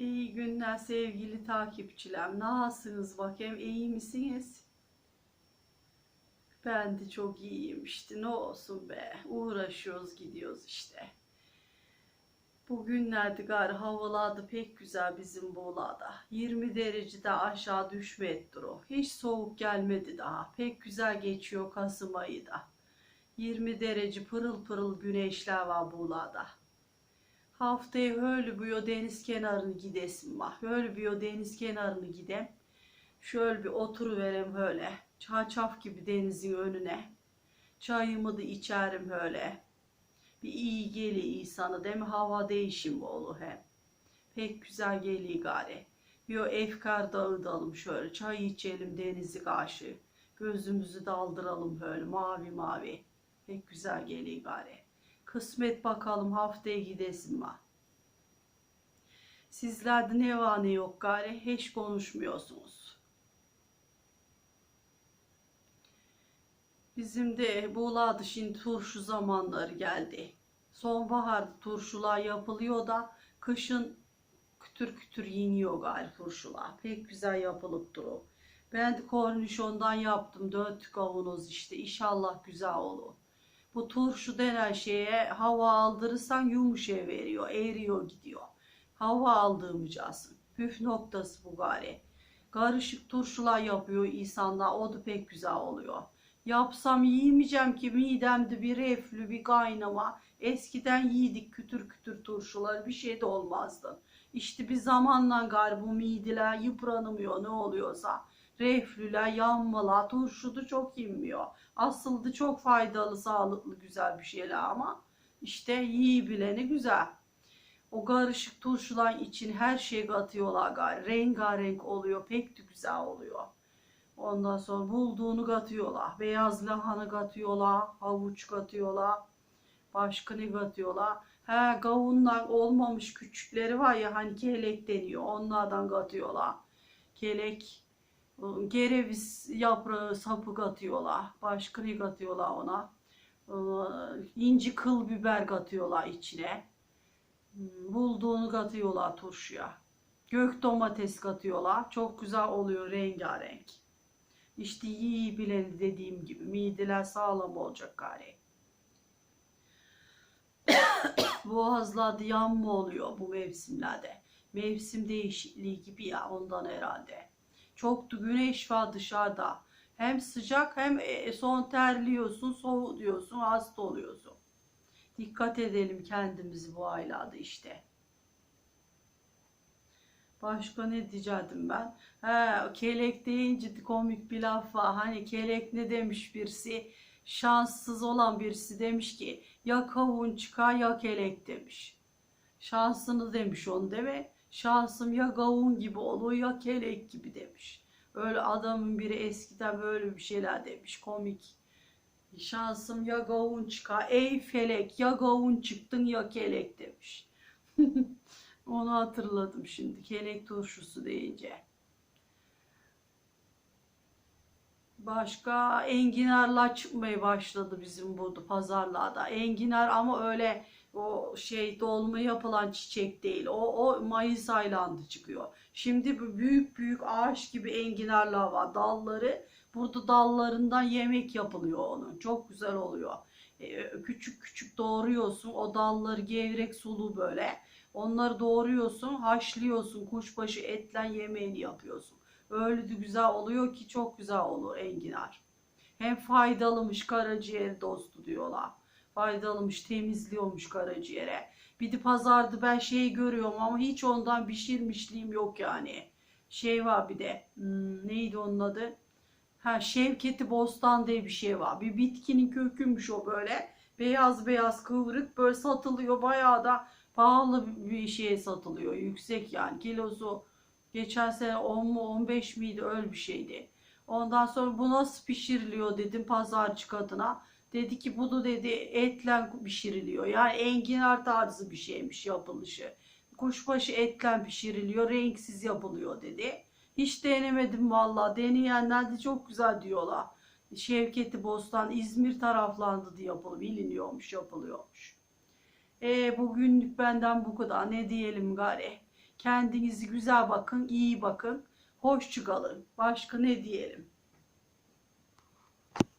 İyi günler sevgili takipçiler. Nasılsınız bakayım? İyi misiniz? Ben de çok iyiyim işte. Ne olsun be. Uğraşıyoruz gidiyoruz işte. Bugünlerde gari havalarda pek güzel bizim Bolu'da. 20 derecede aşağı düşmedi o. Hiç soğuk gelmedi daha. Pek güzel geçiyor Kasım ayı da. 20 derece pırıl pırıl güneşler var Bolu'da. Haftaya öyle bir deniz kenarını gidesim var. Öyle bir deniz kenarını gidem. Şöyle bir oturuverem öyle. Çarçaf gibi denizin önüne. Çayımı da içerim öyle. Bir iyi geliyor insana değil mi? Hava değişimi olur hem. Pek güzel geliyor gari. Bir o efkar dağıtalım şöyle. Çay içelim denizi karşı. Gözümüzü daldıralım böyle mavi mavi. Pek güzel geliyor gari. Kısmet bakalım haftaya gidesim var. Sizlerde ne var ne yok gari hiç konuşmuyorsunuz. Bizim de Buğla'da şimdi turşu zamanları geldi. Sonbaharda turşular yapılıyor da kışın kütür kütür yeniyor gari turşular. Pek güzel yapılıp duruyor. Ben de kornişondan yaptım dört kavanoz işte. İnşallah güzel olur. Bu turşu denen şeye hava aldırırsan yumuşaya veriyor, eriyor gidiyor. Hava aldığımcasın. Püf noktası bu gari. Karışık turşular yapıyor insanlar. O da pek güzel oluyor. Yapsam yiyemeyeceğim ki midemde bir reflü bir kaynama. Eskiden yiydik kütür kütür turşular bir şey de olmazdı. İşte bir zamanla gari bu mideler yıpranmıyor ne oluyorsa. Reflüler, yanmalar, turşu da çok inmiyor. Aslında çok faydalı, sağlıklı, güzel bir şeyler ama işte yiyi bileni güzel. O karışık turşular için her şeyi katıyorlar gari. Rengarenk oluyor, pek de güzel oluyor. Ondan sonra bulduğunu katıyorlar. Beyaz lahana katıyorlar, havuç katıyorlar. Başka ne katıyorlar? He kavunlar olmamış küçükleri var ya hani kelek deniyor. Onlardan katıyorlar. Kelek, gereviz yaprağı sapı katıyorlar. Başka ne katıyorlar ona? İnci kıl biber katıyorlar içine. Bulduğunu katıyorlar turşuya. Gök domates katıyorlar. Çok güzel oluyor rengarenk. İşte iyi bileni dediğim gibi mideler sağlam olacak gari. Boğazlarda yanma oluyor bu mevsimlerde. Mevsim değişikliği gibi ya ondan herhalde. Çok da güneş var dışarıda. Hem sıcak hem e, son terliyorsun, soğuk diyorsun, hasta oluyorsun. Dikkat edelim kendimizi bu aylarda işte. Başka ne diyecektim ben? He, kelek deyince komik bir laf var. Hani kelek ne demiş birisi? Şanssız olan birisi demiş ki ya kavun çıkar ya kelek demiş. Şansını demiş onu deme. Şansım ya kavun gibi olur ya kelek gibi demiş. Öyle adamın biri eskiden böyle bir şeyler demiş komik. Şansım ya kavun çıkar ey felek ya kavun çıktın ya kelek demiş. Onu hatırladım şimdi. Kelek turşusu deyince. Başka enginarlar çıkmaya başladı bizim burada pazarlarda. Enginar ama öyle o şey dolma yapılan çiçek değil. O, o Mayıs aylarında çıkıyor. Şimdi bu büyük büyük ağaç gibi enginarlar var. Dalları burada dallarından yemek yapılıyor onun. Çok güzel oluyor. Ee, küçük küçük doğruyorsun. O dalları gevrek sulu böyle. Onları doğruyorsun, haşlıyorsun, kuşbaşı etle yemeğini yapıyorsun. Öyle de güzel oluyor ki çok güzel olur enginar. Hem faydalımış karaciğer dostu diyorlar. Faydalımış, temizliyormuş karaciğere. Bir de pazarda ben şey görüyorum ama hiç ondan pişirmişliğim yok yani. Şey var bir de, hmm, neydi onun adı? Ha, Şevketi Bostan diye bir şey var. Bir bitkinin köküymüş o böyle. Beyaz beyaz kıvrık böyle satılıyor bayağı da pahalı bir şeye satılıyor. Yüksek yani kilosu geçen sene 10 mu 15 miydi öyle bir şeydi. Ondan sonra bu nasıl pişiriliyor dedim pazarcı kadına. Dedi ki bunu dedi etle pişiriliyor. Yani enginar tarzı bir şeymiş yapılışı. Kuşbaşı etle pişiriliyor, renksiz yapılıyor dedi. Hiç denemedim valla. Deneyenler de çok güzel diyorlar. Şevketi Bostan İzmir taraflarında da yapılıyor, biliniyormuş, yapılıyormuş. E, bugünlük benden bu kadar. Ne diyelim gari. Kendinizi güzel bakın, iyi bakın. Hoşça kalın. Başka ne diyelim?